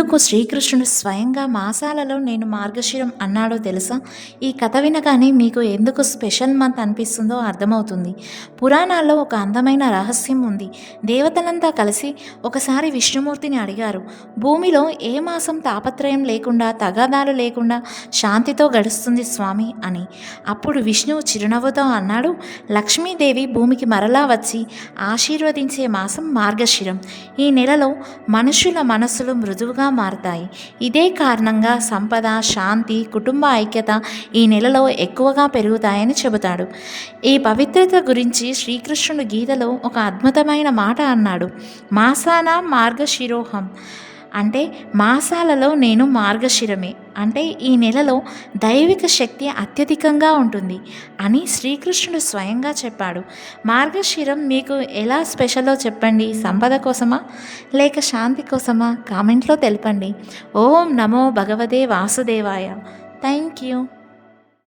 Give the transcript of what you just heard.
ఎందుకు శ్రీకృష్ణుడు స్వయంగా మాసాలలో నేను మార్గశిరం అన్నాడో తెలుసా? ఈ కథ వినగానే మీకు ఎందుకు స్పెషల్ మంత్ అనిపిస్తుందో అర్థమవుతుంది. పురాణాల్లో ఒక అందమైన రహస్యం ఉంది. దేవతలంతా కలిసి ఒకసారి విష్ణుమూర్తిని అడిగారు. భూమిలో ఏ మాసం తాపత్రయం లేకుండా తగాదాలు లేకుండా శాంతితో గడుస్తుంది స్వామి అని. అప్పుడు విష్ణువు చిరునవ్వుతో అన్నాడు లక్ష్మీదేవి భూమికి మరలా వచ్చి ఆశీర్వదించే మాసం మార్గశిరం. ఈ నెలలో మనుషుల మనస్సులు మృదువుగా మారతాయి. ఇదే కారణంగా సంపద శాంతి కుటుంబ ఐక్యత ఈ నెలలో ఎక్కువగా పెరుగుతాయని చెబుతాడు. ఈ పవిత్రత గురించి శ్రీకృష్ణుడు గీతలో ఒక అద్భుతమైన మాట అన్నాడు. మాసాన మార్గశిరోహం. అంటే మాసాలలో నేను మార్గశిరమే. అంటే ఈ నెలలో దైవిక శక్తి అత్యధికంగా ఉంటుంది అని శ్రీకృష్ణుడు స్వయంగా చెప్పాడు. మార్గశిరం మీకు ఎలా స్పెషలో చెప్పండి? సంపద కోసమా? లేక శాంతి కోసమా? కామెంట్లో తెలపండి. ఓం నమో భగవదే వాసుదేవాయ. Thank you.